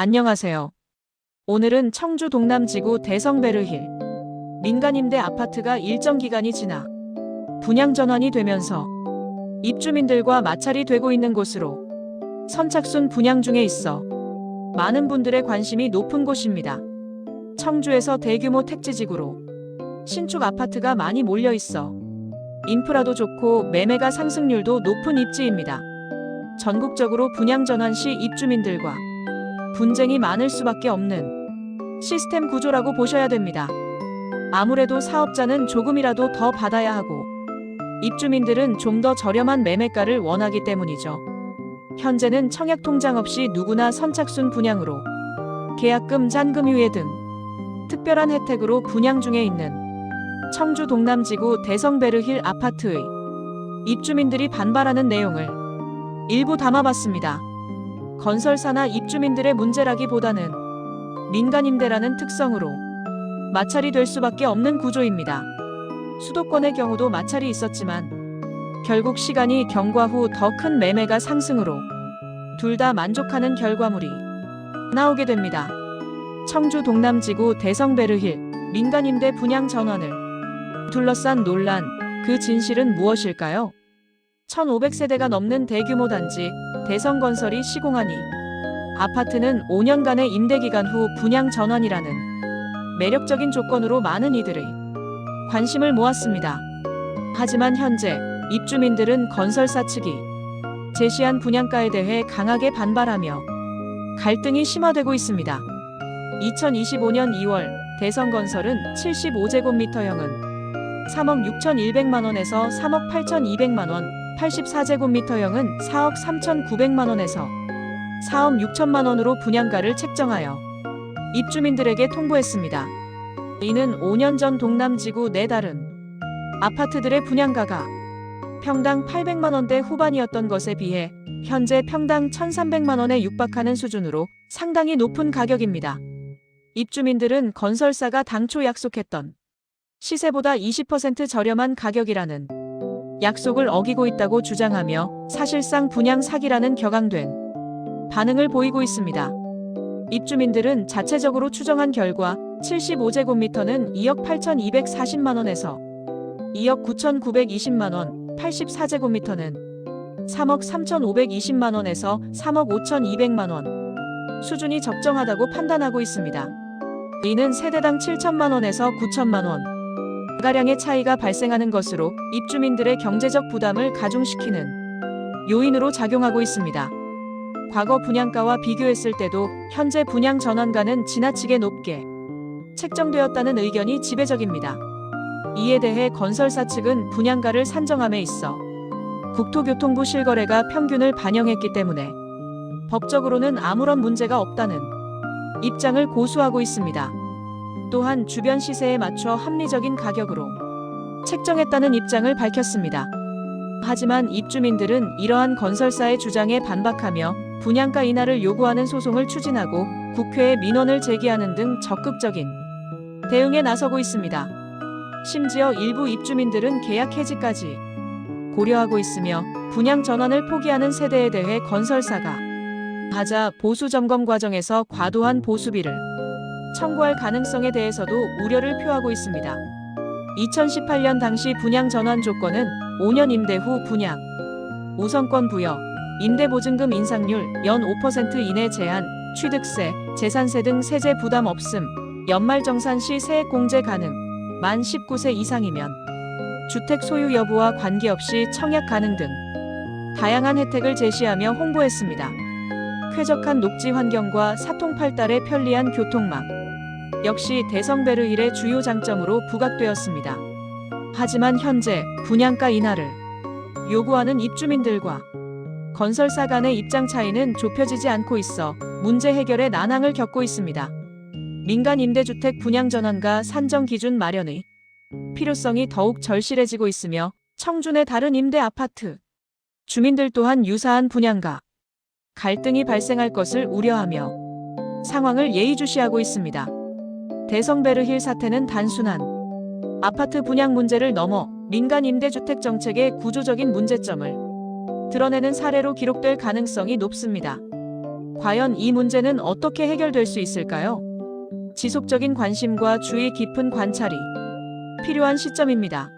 안녕하세요. 오늘은 청주 동남지구 대성베르힐 민간임대 아파트가 일정 기간이 지나 분양 전환이 되면서 입주민들과 마찰이 되고 있는 곳으로 선착순 분양 중에 있어 많은 분들의 관심이 높은 곳입니다. 청주에서 대규모 택지지구로 신축 아파트가 많이 몰려 있어 인프라도 좋고 매매가 상승률도 높은 입지입니다. 전국적으로 분양 전환 시 입주민들과 분쟁이 많을 수밖에 없는 시스템 구조라고 보셔야 됩니다. 아무래도 사업자는 조금이라도 더 받아야 하고 입주민들은 좀 더 저렴한 매매가를 원하기 때문이죠. 현재는 청약 통장 없이 누구나 선착순 분양으로 계약금, 잔금 유예 등 특별한 혜택으로 분양 중에 있는 청주 동남지구 대성베르힐 아파트의 입주민들이 반발하는 내용을 일부 담아봤습니다. 건설사나 입주민들의 문제라기보다는 민간임대라는 특성으로 마찰이 될 수밖에 없는 구조입니다. 수도권의 경우도 마찰이 있었지만 결국 시간이 경과 후 더 큰 매매가 상승으로 둘 다 만족하는 결과물이 나오게 됩니다. 청주 동남지구 대성베르힐 민간임대 분양 전환을 둘러싼 논란, 그 진실은 무엇일까요? 1500세대가 넘는 대규모 단지 대성건설이 시공하니 아파트는 5년간의 임대기간 후 분양 전환이라는 매력적인 조건으로 많은 이들의 관심을 모았습니다. 하지만 현재 입주민들은 건설사 측이 제시한 분양가에 대해 강하게 반발하며 갈등이 심화되고 있습니다. 2025년 2월 대성건설은 75제곱미터형은 3억 6,100만 원에서 3억 8,200만 원, 84제곱미터형은 4억 3,900만 원에서 4억 6천만 원으로 분양가를 책정하여 입주민들에게 통보했습니다. 이는 5년 전 동남지구 네 다른 아파트들의 분양가가 평당 800만 원대 후반이었던 것에 비해 현재 평당 1,300만 원에 육박하는 수준으로 상당히 높은 가격입니다. 입주민들은 건설사가 당초 약속했던 시세보다 20% 저렴한 가격이라는 약속을 어기고 있다고 주장하며 사실상 분양 사기라는 격앙된 반응을 보이고 있습니다. 입주민들은 자체적으로 추정한 결과 75제곱미터는 2억 8,240만 원에서 2억 9,920만 원, 84제곱미터는 3억 3,520만 원에서 3억 5,200만 원 수준이 적정하다고 판단하고 있습니다. 이는 세대당 7천만 원에서 9천만 원 가량의 차이가 발생하는 것으로 입주민들의 경제적 부담을 가중시키는 요인으로 작용하고 있습니다. 과거 분양가와 비교했을 때도 현재 분양 전환가는 지나치게 높게 책정되었다는 의견이 지배적입니다. 이에 대해 건설사 측은 분양가를 산정함에 있어 국토교통부 실거래가 평균을 반영했기 때문에 법적으로는 아무런 문제가 없다는 입장을 고수하고 있습니다. 또한 주변 시세에 맞춰 합리적인 가격으로 책정했다는 입장을 밝혔습니다. 하지만 입주민들은 이러한 건설사의 주장에 반박하며 분양가 인하를 요구하는 소송을 추진하고 국회에 민원을 제기하는 등 적극적인 대응에 나서고 있습니다. 심지어 일부 입주민들은 계약 해지까지 고려하고 있으며 분양 전환을 포기하는 세대에 대해 건설사가 하자 보수 점검 과정에서 과도한 보수비를 청구할 가능성에 대해서도 우려를 표하고 있습니다. 2018년 당시 분양 전환 조건은 5년 임대 후 분양, 우선권 부여, 임대보증금 인상률 연 5% 이내 제한, 취득세, 재산세 등 세제 부담 없음, 연말정산 시 세액 공제 가능, 만 19세 이상이면. 주택 소유 여부와 관계없이 청약 가능 등. 다양한 혜택을 제시하며 홍보했습니다. 쾌적한 녹지 환경과 사통팔달의 편리한 교통망 역시 대성베르 일의 주요 장점으로 부각되었습니다. 하지만 현재 분양가 인하를 요구하는 입주민들과 건설사 간의 입장 차이는 좁혀지지 않고 있어 문제 해결에 난항을 겪고 있습니다. 민간 임대주택 분양 전환과 산정 기준 마련의 필요성이 더욱 절실해지고 있으며 내 다른 임대 아파트 주민들 또한 유사한 분양가 갈등이 발생할 것을 우려하며 상황을 예의주시하고 있습니다. 대성베르힐 사태는 단순한 아파트 분양 문제를 넘어 민간 임대주택 정책의 구조적인 문제점을 드러내는 사례로 기록될 가능성이 높습니다. 과연 이 문제는 어떻게 해결될 수 있을까요? 지속적인 관심과 주의 깊은 관찰이 필요한 시점입니다.